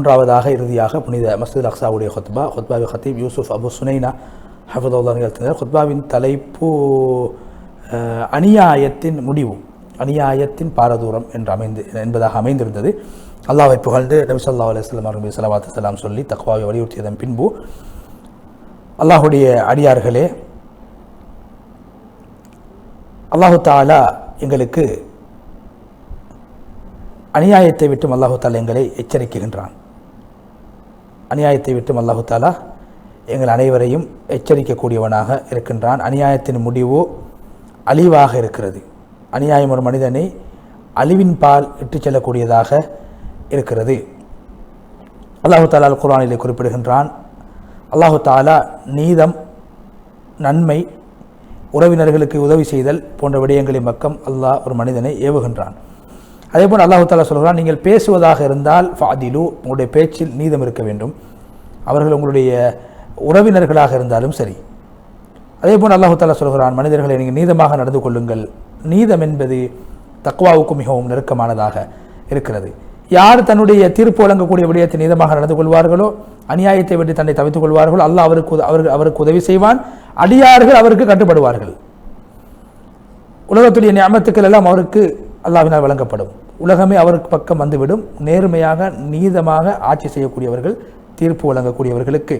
மூன்றாவதாக இறுதியாக புனித மஸ்ஜித் அக்சாவுடைய ஹொத்பா ஹொத்பாவி ஹத்தீப் யூசுப் அபு சுனைனா ஹஃபதுல்லா நிகழ்த்தினர். தலைப்பு அநியாயத்தின் முடிவு அநியாயத்தின் பாரதூரம் என்று அமைந்து என்பதாக அமைந்திருந்தது. அல்லாஹ்வை புகழ்ந்து நபி ஸல்லல்லாஹு அலைஹி அவர்கள் சொல்லி தக்வாவை வலியுறுத்தியதன் பின்பு அல்லாஹுடைய அடியார்களே அல்லாஹு தாலா எங்களுக்கு அநியாயத்தை விட்டும் அல்லாஹு தாலா எங்களை எச்சரிக்கின்றான். அநியாயத்தை விட்டும் அல்லாஹு தாலா எங்கள் அனைவரையும் எச்சரிக்கக்கூடியவனாக இருக்கின்றான். அநியாயத்தின் முடிவு அழிவாக இருக்கிறது. அநியாயம் ஒரு மனிதனை அழிவின் பால் இட்டுச் செல்லக்கூடியதாக இருக்கிறது. அல்லாஹு தாலா அல் குறிப்பிடுகின்றான் அல்லாஹு தாலா நீதம் நன்மை உறவினர்களுக்கு உதவி செய்தல் போன்ற விடயங்களின் பக்கம் அல்லாஹ் ஒரு மனிதனை ஏவுகின்றான். அதேபோல் அல்லாஹு தாலா சொல்கிறான் நீங்கள் பேசுவதாக இருந்தால் ஃபாதிலு உங்களுடைய பேச்சில் நீதம் இருக்க வேண்டும். அவர்கள் உங்களுடைய உறவினர்களாக இருந்தாலும் சரி. அதேபோல் அல்லாஹு தாலா சொல்கிறான் மனிதர்களை நீங்கள் நீதமாக நடந்து கொள்ளுங்கள். நீதம் என்பது தக்வாவுக்கு மிகவும் நெருக்கமானதாக இருக்கிறது. யார் தன்னுடைய தீர்ப்பு வழங்கக்கூடிய விடயத்தை நீதமாக நடந்து கொள்வார்களோ அநியாயத்தை விட்டு தன்னை தவித்துக் கொள்வார்களோ அல்லாஹ் அவருக்கு அவர்கள் அவருக்கு அவருக்கு உதவி செய்வான். அடியார்கள் அவருக்கு கட்டுப்படுவார்கள். உலகத்துடைய ஞாபகத்துக்கள் எல்லாம் அவருக்கு அல்லாவினால் வழங்கப்படும். உலகமே அவருக்கு பக்கம் வந்துவிடும். நேர்மையாக நீதமாக ஆட்சி செய்யக்கூடியவர்கள் தீர்ப்பு வழங்கக்கூடியவர்களுக்கு.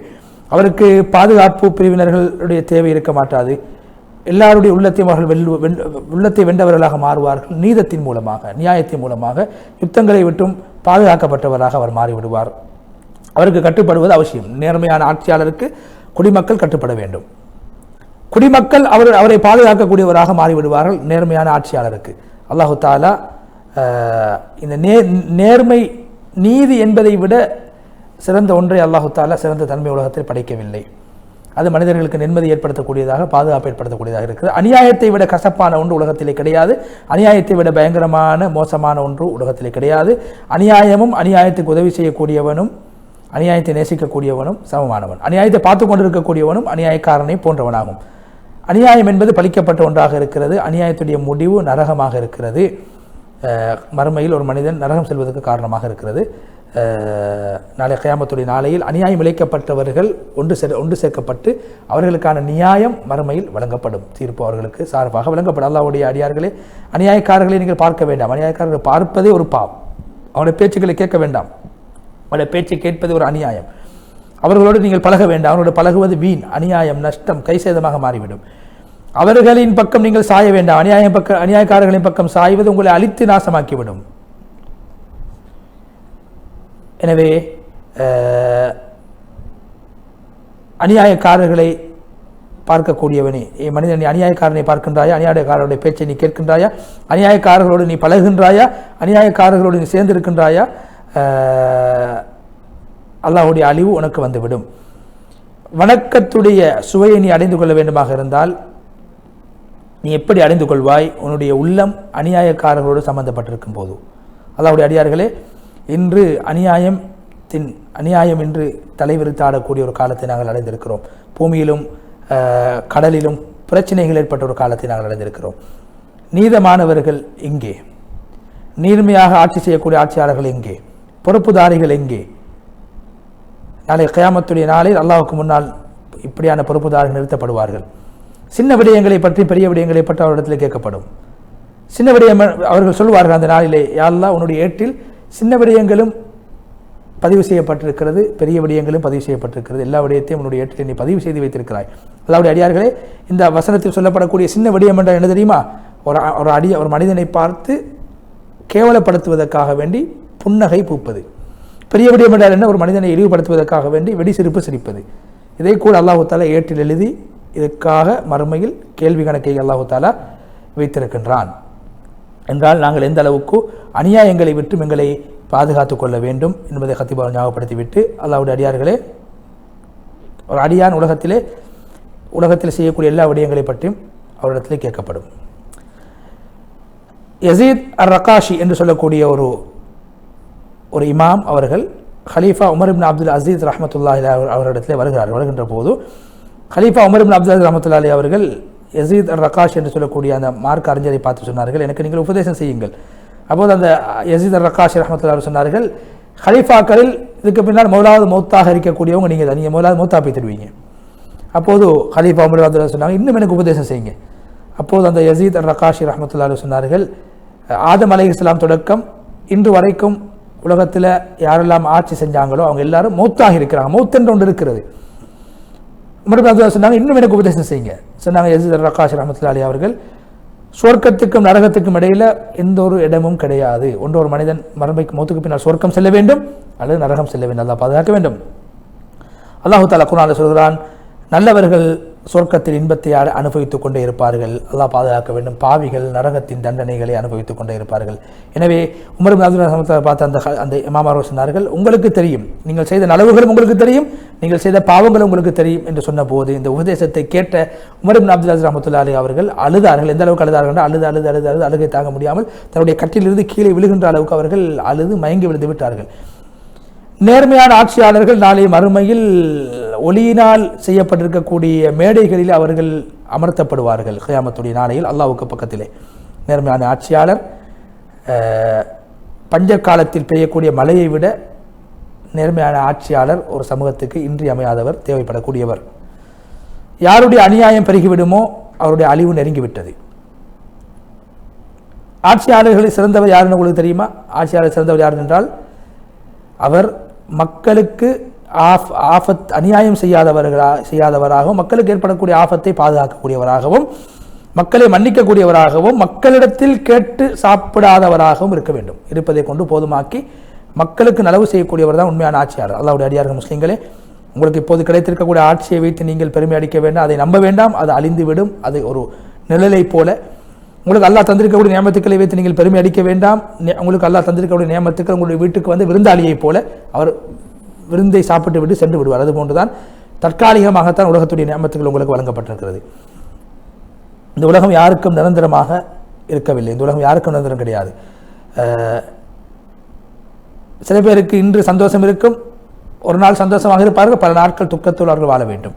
அவருக்கு பாதுகாப்பு பிரிவினர்களுடைய தேவை இருக்க மாட்டாது. எல்லாருடைய உள்ளத்தையும் அவர்கள் வெல் உள்ளத்தை வென்றவர்களாக மாறுவார்கள். நீதத்தின் மூலமாக நியாயத்தின் மூலமாக யுத்தங்களை விட்டும் பாதுகாக்கப்பட்டவராக அவர் மாறிவிடுவார். அவருக்கு கட்டுப்படுவது அவசியம். நேர்மையான ஆட்சியாளருக்கு குடிமக்கள் கட்டுப்பட வேண்டும். குடிமக்கள் அவர் அவரை பாதுகாக்கக்கூடியவராக மாறிவிடுவார்கள். நேர்மையான ஆட்சியாளருக்கு. அல்லாஹு தாலா இந்த நே நேர்மை நீதி என்பதை விட சிறந்த ஒன்றை அல்லாஹுத்தால சிறந்த தன்மை உலகத்தில் படைக்கவில்லை. அது மனிதர்களுக்கு நிம்மதி ஏற்படுத்தக்கூடியதாக பாதுகாப்பு ஏற்படுத்தக்கூடியதாக இருக்குது. அநியாயத்தை விட கசப்பான ஒன்று உலகத்திலே கிடையாது. அநியாயத்தை விட பயங்கரமான மோசமான ஒன்று உலகத்திலே கிடையாது. அநியாயமும் அநியாயத்துக்கு உதவி செய்யக்கூடியவனும் அநியாயத்தை நேசிக்கக்கூடியவனும் சமமானவன். அநியாயத்தை பார்த்து கொண்டிருக்கக்கூடியவனும் அநியாயக்காரனை போன்றவனாகும். அநியாயம் என்பது பழிக்கப்பட்ட ஒன்றாக இருக்கிறது. அநியாயத்துடைய முடிவு நரகமாக இருக்கிறது. மறுமையில் ஒரு மனிதன் நரகம் செல்வதற்கு காரணமாக இருக்கிறது. நாளை கயாமத்துடைய நாளையில் அநியாயம் இழைக்கப்பட்டவர்கள் ஒன்று சே ஒன்று சேர்க்கப்பட்டு அவர்களுக்கான நியாயம் மறுமையில் வழங்கப்படும். தீர்ப்பு அவர்களுக்கு சார்பாக வழங்கப்படும். அல்லாவுடைய அடியார்களே அநியாயக்காரர்களை நீங்கள் பார்க்க வேண்டாம். அநியாயக்காரர்கள் பார்ப்பதே ஒரு பாவம். அவருடைய பேச்சுக்களை கேட்க வேண்டாம். அவருடைய பேச்சை கேட்பது ஒரு அநியாயம். அவர்களோடு நீங்கள் பழக வேண்டாம். அவர்களோடு பழகுவது வீண். அநியாயம் நஷ்டம் கைசேதமாக மாறிவிடும். அவர்களின் பக்கம் நீங்கள் சாய வேண்டாம். அநியாய பக்கம் அநியாயக்காரர்களின் பக்கம் சாய்வது உங்களை அழித்து நாசமாக்கிவிடும். எனவே அநியாயக்காரர்களை பார்க்கக்கூடியவனே. மனிதன் நீ அநியாயக்காரனை பார்க்கின்றாயா? அநியாயக்காரருடைய பேச்சை நீ கேட்கின்றாயா? அநியாயக்காரர்களோடு நீ பழகுகின்றாயா? அநியாயக்காரர்களோடு நீ சேர்ந்திருக்கின்றாயா? அல்லாஹுடைய அழிவு உனக்கு வந்துவிடும். வணக்கத்துடைய சுவையை நீ அடைந்து கொள்ள வேண்டுமாக இருந்தால் நீ எப்படி அடைந்து கொள்வாய்? உன்னுடைய உள்ளம் அநியாயக்காரர்களோடு சம்பந்தப்பட்டிருக்கும் போது அல்லாஹ்வுடைய அடியார்களே இன்று அநியாயத்தின் அநியாயம் என்று தலைவிரித்தாடக்கூடிய ஒரு காலத்தை நாங்கள் அடைந்திருக்கிறோம். பூமியிலும் கடலிலும் பிரச்சனைகள் ஏற்பட்ட ஒரு காலத்தை நாங்கள் அடைந்திருக்கிறோம். நீதமானவர்கள் இங்கே நீர்மையாக ஆட்சி செய்யக்கூடிய ஆட்சியாளர்கள் எங்கே? பொறுப்புதாரிகள் எங்கே? நாளை கயாமத்துடைய நாளில் அல்லாவுக்கு முன்னால் இப்படியான பொறுப்புதாரர்கள் நிறுத்தப்படுவார்கள். சின்ன விடயங்களை பற்றி பெரிய விடயங்களை பற்றி அவரிடத்தில் கேட்கப்படும். சின்ன விடயம் அவர்கள் சொல்வார்கள் அந்த நாளிலே யாரெல்லாம் உன்னுடைய ஏட்டில் சின்ன விடயங்களும் பதிவு செய்யப்பட்டிருக்கிறது பெரிய விடயங்களும் பதிவு செய்யப்பட்டிருக்கிறது. எல்லா விடயத்தையும் உன்னுடைய ஏட்டில் நீ பதிவு செய்து வைத்திருக்கிறாய். அல்லாவுடைய அடியார்களே இந்த வசனத்தில் சொல்லப்படக்கூடிய சின்ன விடயம் என்றால் என்ன தெரியுமா? ஒரு ஒரு அடிய ஒரு மனிதனை பார்த்து கேவலப்படுத்துவதற்காக வேண்டி புன்னகை பூப்பது. பெரிய விடயம் என்றால் என்ன? ஒரு மனிதனை இழிவுபடுத்துவதற்காக வேண்டி வெடி சிரிப்பு சிரிப்பது. இதை கூட அல்லாஹு தாலா ஏட்டில் எழுதி இதற்காக மறுமையில் கேள்வி கணக்கை அல்லாஹு தாலா வைத்திருக்கின்றான். என்றால் நாங்கள் எந்த அளவுக்கு அநியாயங்களை விட்டு எங்களை பாதுகாத்துக் கொள்ள வேண்டும் என்பதை ஹத்திபால் ஞாபகப்படுத்திவிட்டு அல்லாவுடைய அடியார்களே ஒரு அடியான் உலகத்திலே உலகத்தில் செய்யக்கூடிய எல்லா விடயங்களை பற்றியும் அவரிடத்திலே கேட்கப்படும். யசீத் அர் ரகாஷி என்று சொல்லக்கூடிய ஒரு ஒரு இமாம் அவர்கள் ஹலீஃபா உமர் இப்னு அப்துல் அசீத் ரஹமத்துல்லா அவரிடத்தில் அவரிடத்திலே வருகிறார். வருகின்ற போது ஹலீஃபா உமர் அப்துல் அசீஸ் அலி அவர்கள் எசீத் அர் ரகாஷ் என்று சொல்லக்கூடிய அந்த மார்க் அறிஞரை பார்த்து சொன்னார்கள். எனக்கு நீங்கள் உபதேசம் செய்யுங்கள். அப்போது அந்த எசீத் ரகாஷ் ரஹமத்துல்லா அவர் சொன்னார்கள் ஹலீஃபாக்களில் இதுக்கு பின்னால் முதலாவது மௌத்தாக இருக்கக்கூடியவங்க நீங்கள் தான். நீங்கள் முதலாவது மௌத்தா போய் தருவீங்க. அப்போது ஹலீஃபா உமர் அப்துல்லா சொன்னாங்க இன்னும் எனக்கு உபதேசம் செய்யுங்க. அப்போது அந்த யசீத் ரகாஷ் ரகாஷி ரஹமத்துல்லாஹி சொன்னார்கள் ஆதம் அலை இஸ்லாம் தொடக்கம் இன்று வரைக்கும் உலகத்தில் யாரெல்லாம் ஆட்சி செஞ்சாங்களோ அவங்க எல்லாரும் மௌத்தாக இருக்கிறாங்க. மௌத்தென்று ஒன்று இருக்கிறது. மறுபடியும் சொன்னாங்க இன்னும் எனக்கு உபதேசம் செய்யுங்க. சொன்னாங்க எஸ் ரகாஷ் ரஹமத்துல்லா அலி அவர்கள் சொர்க்கத்துக்கும் நரகத்துக்கும் இடையில எந்த ஒரு இடமும் கிடையாது. ஒன்று ஒரு மனிதன் மரபைக்கு மௌத்துக்கு பின்னால் சொர்க்கம் செல்ல வேண்டும் அல்லது நரகம் செல்ல வேண்டும். அதான் பாதுகாக்க வேண்டும். அல்லாஹு தாலா குரான் சொல்கிறான் நல்லவர்கள் சொர்க்கத்தில் இன்பத்தை அனுபவித்துக் கொண்டே இருப்பார்கள். அல்லாஹ் பாதுகாக்க வேண்டும். பாவிகள் நரகத்தின் தண்டனைகளை அனுபவித்துக் கொண்டே இருப்பார்கள். எனவே உமர் பின் அப்துல் பார்த்த அந்த அந்த இமாமார் சொன்னார்கள் உங்களுக்கு தெரியும். நீங்கள் செய்த நலவுகளும் உங்களுக்கு தெரியும். நீங்கள் செய்த பாவங்களும் உங்களுக்கு தெரியும். என்று சொன்னபோது இந்த உபதேசத்தை கேட்ட உமர் அப்துல் அஸ் ரஹமத்துல்லா அலி அவர்கள் அழுதார்கள். எந்த அளவுக்கு அழுதார்கள் என்றால் அழுது அழுது அழுது அழுது அழுகை தாங்க முடியாமல் தன்னுடைய கட்டிலிருந்து கீழே விழுகின்ற அளவுக்கு அவர்கள் அழுது மயங்கி விழுந்து விட்டார்கள். நேர்மையான ஆட்சியாளர்கள் நாளை மறுமையில் ஒளியினால் செய்யப்பட்டிருக்கக்கூடிய மேடைகளில் அவர்கள் அமர்த்தப்படுவார்கள். ஹயாமத்துடைய நாளையில் அல்லாவுக்கு பக்கத்திலே. நேர்மையான ஆட்சியாளர் பஞ்ச காலத்தில் பெய்யக்கூடிய மழையை விட நேர்மையான ஆட்சியாளர் ஒரு சமூகத்துக்கு இன்றியமையாதவர் தேவைப்படக்கூடியவர். யாருடைய அநியாயம் பெருகிவிடுமோ அவருடைய அழிவு நெருங்கிவிட்டது. ஆட்சியாளர்களில் சிறந்தவர் யாருன்னு உங்களுக்கு தெரியுமா? ஆட்சியாளர் சிறந்தவர் யார் என்றால் அவர் மக்களுக்கு ஆஃப் ஆஃபத் அநியாயம் செய்யாதவர்களா செய்யாதவராகவும் மக்களுக்கு ஏற்படக்கூடிய ஆபத்தை பாதுகாக்கக்கூடியவராகவும் மக்களை மன்னிக்கக்கூடியவராகவும் மக்களிடத்தில் கேட்டு சாப்பிடாதவராகவும் இருக்க வேண்டும். இருப்பதை கொண்டு போதுமாக்கி மக்களுக்கு நலவு செய்யக்கூடியவர் தான் உண்மையான ஆட்சியாளர். அல்லாவுடைய அடியார்கள் முஸ்லீம்களே உங்களுக்கு இப்போது கிடைத்திருக்கக்கூடிய ஆட்சியை வைத்து நீங்கள் பெருமை அடிக்க வேண்டாம் அதை நம்ப வேண்டாம் அது அழிந்து விடும் அது ஒரு நிழலை போல உங்களுக்கு அல்லா தந்திருக்கக்கூடிய நியமத்துக்களை வைத்து நீங்கள் பெருமை அடிக்க வேண்டாம். உங்களுக்கு அல்லா தந்திருக்கக்கூடிய நியமத்துக்கள் உங்களுடைய வீட்டுக்கு வந்து விருந்தாளியைப் போல அவர் விருந்தை சாப்பிட்டு விட்டு சென்று விடுவார். அது போன்றுதான் தற்காலிகமாகத்தான் உலகத்துடைய நியமத்துக்கள் உங்களுக்கு வழங்கப்பட்டிருக்கிறது. இந்த உலகம் யாருக்கும் நிரந்தரமாக இருக்கவில்லை. இந்த உலகம் யாருக்கும் நிரந்தரம் கிடையாது. சில பேருக்கு இன்று சந்தோஷம் இருக்கும் ஒரு நாள் சந்தோஷமாக இருப்பார்கள் பல நாட்கள் துக்கத்தோடு அவர்கள் வாழ வேண்டும்.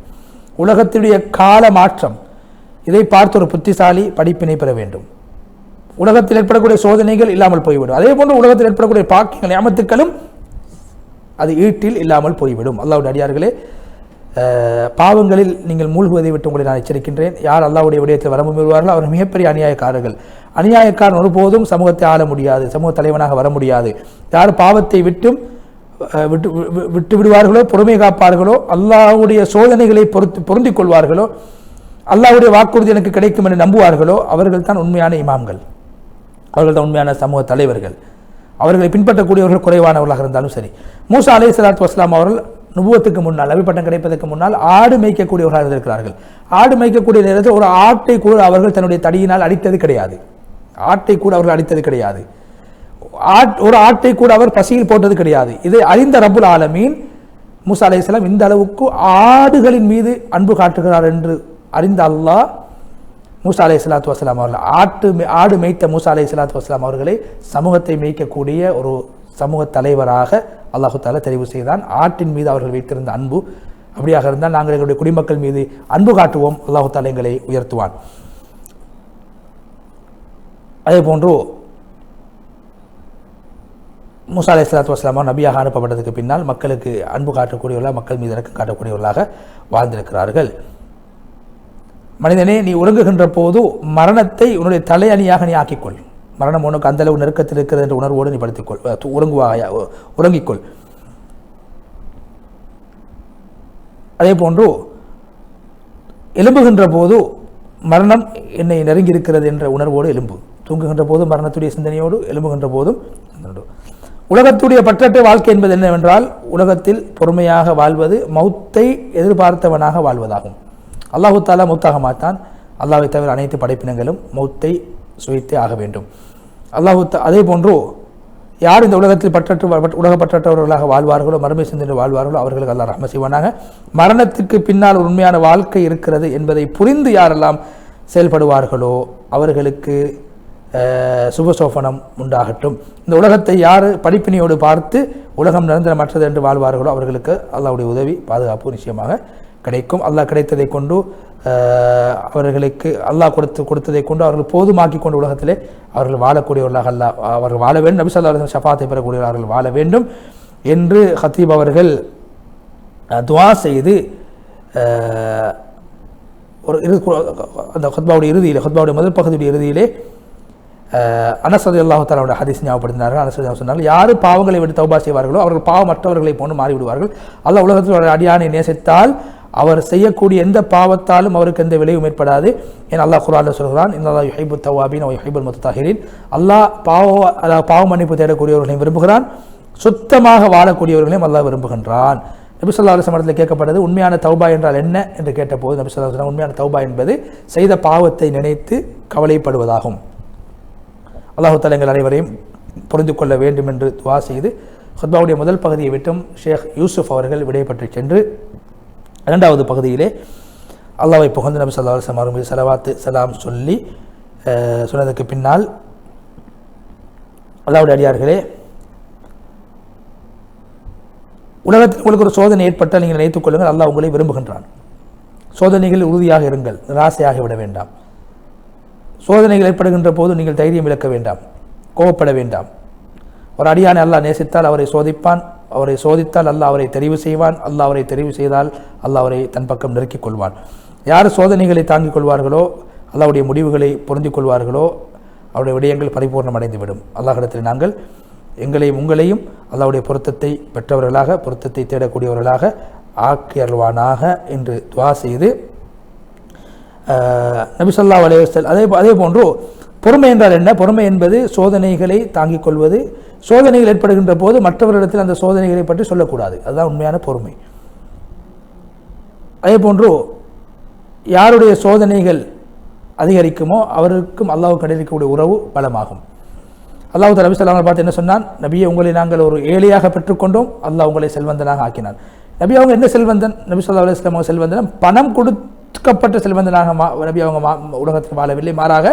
உலகத்தினுடைய கால மாற்றம் இதை பார்த்து ஒரு புத்திசாலி படிப்பினை பெற வேண்டும். உலகத்தில் ஏற்படக்கூடிய சோதனைகள் இல்லாமல் போய்விடும். அதே போன்று உலகத்தில் ஏற்படக்கூடிய பாக்கியங்கள் ஞாபகத்துக்களும் அது ஈட்டில் இல்லாமல் போய்விடும். அல்லாவுடைய அடியார்களே பாவங்களில் நீங்கள் மூழ்குவதை விட்டு உங்களை நான் எச்சரிக்கின்றேன். யார் அல்லாவுடைய விடயத்தில் வர முயல்வார்களோ அவர் மிகப்பெரிய அநியாயக்காரர்கள். அநியாயக்காரன் ஒருபோதும் சமூகத்தை ஆள முடியாது சமூக தலைவனாக வர முடியாது. யார் பாவத்தை விட்டும் விட்டு வி- விட்டு விடுவார்களோ பொறுமை காப்பார்களோ அல்லாவுடைய சோதனைகளை பொறுத்து பொருந்திக் கொள்வார்களோ அல்லாவுடைய வாக்குறுதி எனக்கு கிடைக்கும் என்று நம்புவார்களோ அவர்கள் தான் உண்மையான இமாம்கள். அவர்கள் தான் உண்மையான சமூக தலைவர்கள். அவர்களை பின்பற்றக்கூடியவர்கள் குறைவானவர்களாக இருந்தாலும் சரி. மூசா அலை சலாத்து வஸ்லாம் அவர்கள் நுபுவத்துக்கு முன்னால் அபிப்பட்டம் கிடைப்பதற்கு முன்னால் ஆடு மேய்க்கக்கூடியவர்களாக இருந்திருக்கிறார்கள். ஆடு மேய்க்கக்கூடிய நேரத்தில் ஒரு ஆட்டை கூட அவர்கள் தன்னுடைய தடியினால் அடித்தது கிடையாது. ஆட்டை கூட அவர்கள் அடித்தது கிடையாது. ஆட் ஒரு ஆட்டை கூட அவர் பசியில் போட்டது கிடையாது. இதை அறிந்த ரபுல் ஆலமீன் மூசா அலைஹிஸ்ஸலாம் இந்த அளவுக்கு ஆடுகளின் மீது அன்பு காட்டுகிறார் என்று அறிந்த அல்லாஹ் மூசா அலை சலாத்து வஸ்லாம் அவர்கள் ஆட்டு மே- ஆடு மேய்த்த மூசா அலை சலாத்து வஸ்லாம் அவர்களை சமூகத்தை மேய்க்கக்கூடிய ஒரு சமூக தலைவராக அல்லாஹு தாலா தெரிவு செய்தான். ஆட்டின் மீது அவர்கள் வைத்திருந்த அன்பு அப்படியாக இருந்தால் நாங்கள் எங்களுடைய குடிமக்கள் மீது அன்பு காட்டுவோம். அல்லாஹு தாலா எங்களை உயர்த்துவான். அதே போன்று மூசா அலை சலாத்து வஸ்லாமா நபியாக அனுப்பப்பட்டதுக்கு பின்னால் மக்களுக்கு அன்பு காட்டக்கூடியவர்களாக மக்கள் மீது இறக்கம் காட்டக்கூடியவர்களாக வாழ்ந்திருக்கிறார்கள். மனிதனே நீ உறங்குகின்ற போது மரணத்தை உன்னுடைய தலையணியாக நீ ஆக்கிக்கொள். மரணம் உனக்கு அந்தளவு நெருக்கத்தில் இருக்கிறது என்ற உணர்வோடு நீ படுத்திக்கொள். உறங்குவாயா உறங்கிக்கொள். அதே போன்று எலும்புகின்ற போது மரணம் என்னை நெருங்கி இருக்கிறது என்ற உணர்வோடு எலும்பு தூங்குகின்ற போது மரணத்துடைய சிந்தனையோடு எலும்புகின்ற போதும் உலகத்துடைய பற்றற்ற வாழ்க்கை என்பது என்னவென்றால் உலகத்தில் பொறுமையாக வாழ்வது மௌத்தை எதிர்பார்த்தவனாக வாழ்வதாகும். அல்லாஹு தாலா மௌத்தாக மாட்டான். அல்லாவை தவிர அனைத்து படைப்பினங்களும் மௌத்தை சுவைத்தே ஆக வேண்டும். அல்லாஹு அதே போன்று யார் இந்த உலகத்தில் பற்றற்று உலக பற்றற்றவர்களாக வாழ்வார்களோ மறுமை சிந்தனை வாழ்வார்களோ அவர்களுக்கு அல்லா ரஹ்ம செய்வானாங்க மரணத்துக்கு பின்னால் ஒரு உண்மையான வாழ்க்கை இருக்கிறது என்பதை புரிந்து யாரெல்லாம் செயல்படுவார்களோ அவர்களுக்கு சுபசோபனம் உண்டாகட்டும். இந்த உலகத்தை யார் படிப்பினையோடு பார்த்து உலகம் நிரந்தரமற்றது என்று வாழ்வார்களோ அவர்களுக்கு அல்லாவுடைய உதவி பாதுகாப்பு நிச்சயமாக கிடைக்கும். அல்லாஹ் கிடைத்ததை கொண்டு அவர்களுக்கு அல்லாஹ் கொடுத்து கொடுத்ததை கொண்டு அவர்கள் போதுமாக்கி கொண்டு உலகத்திலே அவர்கள் வாழக்கூடியவர்களாக அல்லாஹ் அவர்கள் வாழ வேண்டும். நபிசல்லா ஸல்லல்லாஹு சஃபாத்தை ஷஃபாத்தை பெறக்கூடியவர்கள் வாழ வேண்டும் என்று ஹத்தீப் அவர்கள் துவா செய்து ஒரு இரு அந்த ஹத்பாவுடைய இறுதியில் ஹத்பாவுடைய முதல் பகுதியுடைய இறுதியிலே அனசதி அல்லாஹு தாலாவுடைய ஹதீஸ் ஞாபகப்படுத்தினார்கள். அனசதி சொன்னார்கள் யார் பாவங்களை விட்டு தௌபா செய்வார்களோ அவர்கள் பாவமற்றவர்களை போன்று மாறிவிடுவார்கள். அல்ல உலகத்தில் ஒரு அடியானை நேசித்தால் அவர் செய்யக்கூடிய எந்த பாவத்தாலும் அவருக்கு எந்த விளைவும் ஏற்படாது. ஏன் அல்லாஹ் குரானில் சொல்கிறான் இந்த யுஹைபு தவாபின் யுஹைபுல் முத்தாஹிரின் அல்லாஹ் பாவ அதாவது பாவ மன்னிப்பு தேடக்கூடியவர்களையும் விரும்புகிறான். சுத்தமாக வாழக்கூடியவர்களையும் அல்லாஹ் விரும்புகின்றான். நபிசல்லா அலுவலம் இடத்துல கேட்கப்பட்டது உண்மையான தௌபா என்றால் என்ன? என்று கேட்டபோது நபி சொல்லா அலுவலம் உண்மையான தௌபா என்பது செய்த பாவத்தை நினைத்து கவலைப்படுவதாகும். அல்லாஹு தலைங்கள் எங்கள் அனைவரையும் புரிந்து கொள்ள வேண்டும் என்று துவா செய்து ஹுத்பாவுடைய முதல் பகுதியை விட்டும் ஷேக் யூசுப் அவர்கள் விடைபெற்று சென்று இரண்டாவது பகுதியிலே அல்லாவை புகழ்ந்து நபி சல்லா அலுவலம் அவர்கள் மீது சலவாத்து சொல்லி அஹ், சொன்னதுக்கு பின்னால் அல்லாவுடைய அடியார்களே உலகத்தில் உங்களுக்கு ஒரு சோதனை ஏற்பட்டால் நீங்கள் நினைத்துக் கொள்ளுங்கள் அல்லாஹ் உங்களை விரும்புகின்றான். சோதனைகளில் உறுதியாக இருங்கள் நிராசையாக விட வேண்டாம். சோதனைகள் ஏற்படுகின்ற போது நீங்கள் தைரியம் இழக்க வேண்டாம் கோவப்பட வேண்டாம். ஒரு அடியானை அல்லாஹ் நேசித்தால் அவரை சோதிப்பான் அவரை சோதித்தால் அல்லாஹ் அவரை தெரிவு செய்வான். அல்லாஹ் அவரை தெரிவு செய்தால் அல்லாஹ் அவரை தன் பக்கம் நெருக்கிக் கொள்வான். யார் சோதனைகளை தாங்கிக் கொள்வார்களோ அல்லாவுடைய முடிவுகளை பொருந்திக் கொள்வார்களோ அவருடைய விடயங்கள் பரிபூர்ணம் அடைந்துவிடும். அல்லாஹ்விடத்தில் நாங்கள் எங்களையும் உங்களையும் அல்லாவுடைய பொருத்தத்தை பெற்றவர்களாக பொருத்தத்தை தேடக்கூடியவர்களாக ஆக்கி அருள்வானாக என்று துவா செய்து நபிசல்லா நபி அதே அதே போன்று பொறுமை என்றால் என்ன? பொறுமை என்பது சோதனைகளை தாங்கிக் கொள்வது. சோதனைகள் ஏற்படுகின்ற போது மற்றவர்களிடத்தில் அந்த சோதனைகளை பற்றி சொல்லக்கூடாது. அதுதான் உண்மையான பொறுமை. அதே போன்று யாருடைய சோதனைகள் அதிகரிக்குமோ அவருக்கும் அல்லாவுக்கு இடையில் இருக்கக்கூடிய உறவு பலமாகும். அல்லாஹு நபி சொல்லாமல் பார்த்து என்ன சொன்னான்? நபியை உங்களை நாங்கள் ஒரு ஏழையாக பெற்றுக்கொண்டோம். அல்லாஹ் உங்களை செல்வந்தனாக ஆக்கினான். நபி அவங்க என்ன செல்வந்தன்? நபி சொல்லா அலுவலாம் அவங்க செல்வந்தன். பணம் ஒதுக்கப்பட்ட செல்வந்தனாக மா நபி அவங்க மா உலகத்துக்கு வாழவில்லை. மாறாக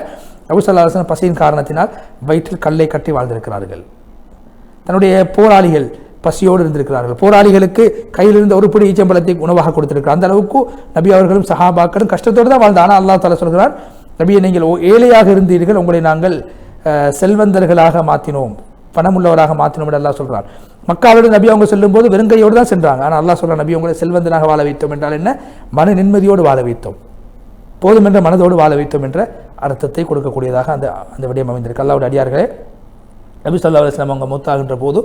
நபி பசியின் காரணத்தினால் வயிற்றில் கல்லை கட்டி வாழ்ந்திருக்கிறார்கள். தன்னுடைய போராளிகள் பசியோடு இருந்திருக்கிறார்கள். போராளிகளுக்கு கையில் இருந்த ஒரு பிடி ஈச்சம்பழத்தை உணவாக கொடுத்திருக்கிறார். அந்த அளவுக்கு நபி அவர்களும் சஹாபாக்களும் கஷ்டத்தோடு தான் வாழ்ந்தார். ஆனால் அல்லாஹ் தாலா சொல்கிறார் நபியை நீங்கள் ஏழையாக இருந்தீர்கள். உங்களை நாங்கள் செல்வந்தர்களாக மாற்றினோம் பணமுள்ளவராக மாற்றினோம் என்று அல்லாஹ் சொல்கிறார் மக்காவோடு நபி அவங்க செல்லும்போது வெறுங்கையோடு தான் சென்றாங்க. ஆனால் அல்லா சொல்கிறார் நபி உங்களை செல்வந்தனாக வாழ வைத்தோம் என்றால் என்ன? மன நிம்மதியோடு வாழ வைத்தோம். போதும் என்ற மனதோடு வாழ வைத்தோம் என்ற அர்த்தத்தை கொடுக்கக்கூடியதாக அந்த அந்த விடயம் அமைந்திருக்கு. அல்லாவுடைய அடியார்களே நபி சொல்லா அலுவலாம் அவங்க மூத்தாகின்ற போது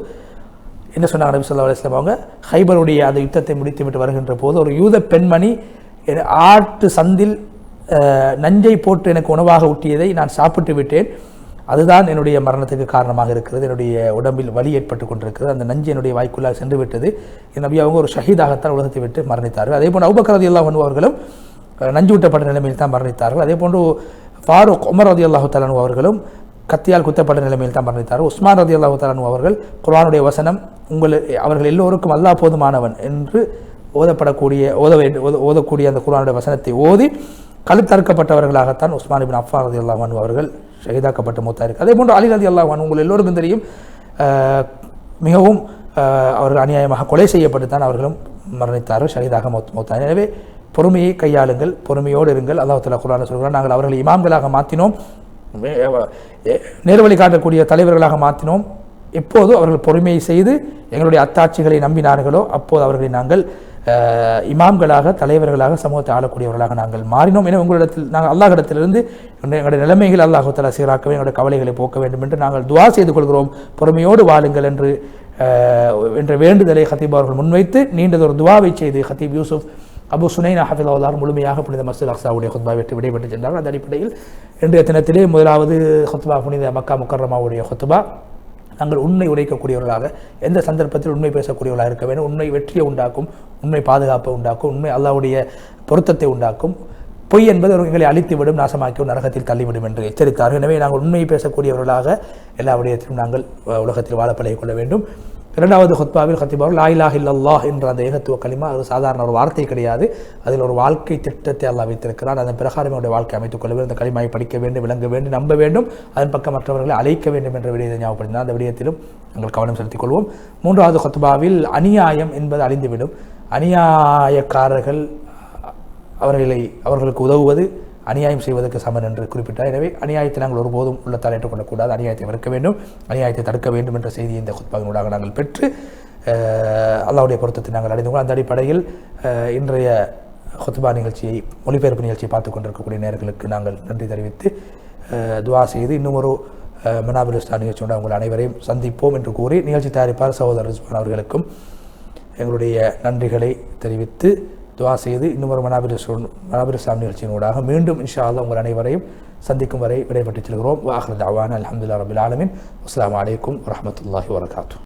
என்ன சொன்னாங்க? நபி சொல்லா அலுவலாம் அவங்க ஹைபருடைய அந்த யுத்தத்தை முடித்துவிட்டு வருகின்ற போது ஒரு யூத பெண்மணி ஆட்டு சந்தில் நஞ்சை போட்டு எனக்கு உணவாக ஊட்டியதை நான் சாப்பிட்டு விட்டேன். அதுதான் என்னுடைய மரணத்துக்கு காரணமாக இருக்கிறது. என்னுடைய உடம்பில் வலி ஏற்பட்டு கொண்டிருக்கிறது. அந்த நஞ்சு என்னுடைய வாய்க்குள்ளாக சென்று விட்டது. என் நபி அவங்க ஒரு ஷஹீதாகத்தான் உலகத்தை விட்டு மரணித்தார்கள். அதே போன்று ரதி எல்லாம் அவர்களும் நஞ்சு ஊட்டப்பட்ட நிலைமையில் தான் மரணித்தார்கள். அதே போன்று ஃபாரூக் உமர் ரதி அல்லாஹு தலானு அவர்களும் கத்தியால் குத்தப்பட்ட நிலைமையில் தான் மரணித்தார்கள். உஸ்மான் ரதி அல்லாஹு தலானு அவர்கள் குரானுடைய வசனம் உங்கள் அவர்கள் எல்லோருக்கும் அல்லாஹ் போதுமானவன் என்று ஓதப்படக்கூடிய ஓத ஓதக்கூடிய அந்த குரானுடைய வசனத்தை ஓதி கழுத்தறுக்கப்பட்டவர்களாகத்தான் உஸ்மான் இபின் அஃபா ரதி அல்லாஹ் அவர்கள் ஷஹீதாக்கப்பட்ட மூத்தா இருக்கு. அதே போன்று அலி ரதி உங்கள் எல்லோருக்கும் தெரியும் மிகவும் அவர்கள் அநியாயமாக கொலை செய்யப்பட்டு தான் அவர்களும் மரணித்தார்கள் ஷஹீதாக மௌத் மௌத்தார் எனவே பொறுமையை கையாளுங்கள் பொறுமையோடு இருங்கள். அல்லாஹ் குரான குரான் நாங்கள் அவர்களை இமாம்களாக மாற்றினோம் நேர்வழி காட்டக்கூடிய தலைவர்களாக மாற்றினோம் எப்போது அவர்கள் பொறுமையை செய்து எங்களுடைய அத்தாட்சிகளை நம்பினார்களோ அப்போது அவர்களை நாங்கள் இமாம்களாக தலைவர்களாக சமூகத்தை ஆளக்கூடியவர்களாக நாங்கள் மாறினோம். என உங்களிடத்தில் நாங்கள் அல்லாஹிடத்திலிருந்து எங்களுடைய நிலைமைகள் அல்லாஹு சீராக்கவே எங்களுடைய கவலைகளை போக்க வேண்டும் என்று நாங்கள் துவா செய்து கொள்கிறோம். பொறுமையோடு வாழுங்கள் என்று என்ற வேண்டுதலை ஹத்தீப் அவர்கள் முன்வைத்து நீண்டதொரு துவாவை செய்து ஹத்தீப் யூசுப் அபு சுனைன் ஹஃபிலாவுல்லார் முழுமையாக புனித மஸ்ஜித் அக்சாவுடைய ஹுத்பா வெற்றி விடைபெற்று சென்றார். அந்த அடிப்படையில் இன்றைய தினத்திலே முதலாவது ஹுத்பா புனித மக்கா முக்கர்ரமாவுடைய ஹுத்பா. நாங்கள் உண்மை உரைக்கக்கூடியவர்களாக எந்த சந்தர்ப்பத்தில் உண்மை பேசக்கூடியவர்களாக இருக்க வேண்டும்? உண்மை வெற்றியை உண்டாக்கும் உண்மை பாதுகாப்பை உண்டாக்கும் உண்மை அல்லாவுடைய பொருத்தத்தை உண்டாக்கும். பொய் என்பது எங்களை அழித்துவிடும் நாசமாக்கியும் நரகத்தில் தள்ளிவிடும் என்று எச்சரித்தார்கள். எனவே நாங்கள் உண்மையை பேசக்கூடியவர்களாக எல்லா விடயத்திலும் நாங்கள் உலகத்தில் வாழ கொள்ள வேண்டும். இரண்டாவது ஹுத்பாவில் ஹத்திபாவில் லா இல்லல்லாஹ் என்ற அந்த ஏகத்துவ களிமா அது சாதாரண ஒரு வார்த்தை கிடையாது. அதில் ஒரு வாழ்க்கை திட்டத்தை அல்லா வைத்திருக்கிறார். அதன் பிரகாரம் என்னுடைய வாழ்க்கை அமைத்துக் கொள்ள வேண்டும். அந்த கலிமாயை படிக்க வேண்டும் விளங்க வேண்டும் நம்ப வேண்டும். அதன் பக்கம் மற்றவர்களை அழைக்க வேண்டும் என்ற விடயத்தை ஞாபகப்படுத்தினார் அந்த விடயத்திலும் நாங்கள் கவனம் செலுத்திக் கொள்வோம். மூன்றாவது ஹத்பாவில் அநியாயம் என்பது அழிந்துவிடும். அநியாயக்காரர்கள் அவர்களை அவர்களுக்கு உதவுவது அநியாயம் செய்வதற்கு சமன் என்று குறிப்பிட்டார். எனவே அநியாயத்தை நாங்கள் ஒருபோதும் உள்ளத்தால் ஏற்றுக்கொள்ளக்கூடாது அநியாயத்தை வெறுக்க வேண்டும். அநியாயத்தை தடுக்க வேண்டும் என்ற செய்தியை இந்த குத்பாவினூடாக நாங்கள் பெற்று அல்லாவுடைய பொருத்தத்தை நாங்கள் அடைந்து கொண்டு அந்த அடிப்படையில் இன்றைய ஹொத்துபா நிகழ்ச்சியை மொழிபெயர்ப்பு நிகழ்ச்சியை பார்த்து கொண்டிருக்கக்கூடிய நேர்களுக்கு நாங்கள் நன்றி தெரிவித்து துவா செய்து இன்னும் ஒரு மனாபிலிஸ்தான் நிகழ்ச்சியோட உங்கள் அனைவரையும் சந்திப்போம் என்று கூறி நிகழ்ச்சி தயாரிப்பார் சகோதரர் ரிஸ்வான் அவர்களுக்கும் எங்களுடைய நன்றிகளை தெரிவித்து துஆ செய்து இன்னும் ஒரு மனாபிர் மனாபிர் இஸ்லாம் நிகழ்ச்சியினூடாக மீண்டும் இன்ஷா அல்லாஹ் உங்கள் அனைவரையும் சந்திக்கும் வரை விடைபெற்றுச் செல்கிறோம் வாஹர் தாவான் அலமதுல்லா ரபில் ஆலமின் அஸ்ஸலாமு அலைக்கும் வரஹ்மத்துல்லாஹி வரகாத்து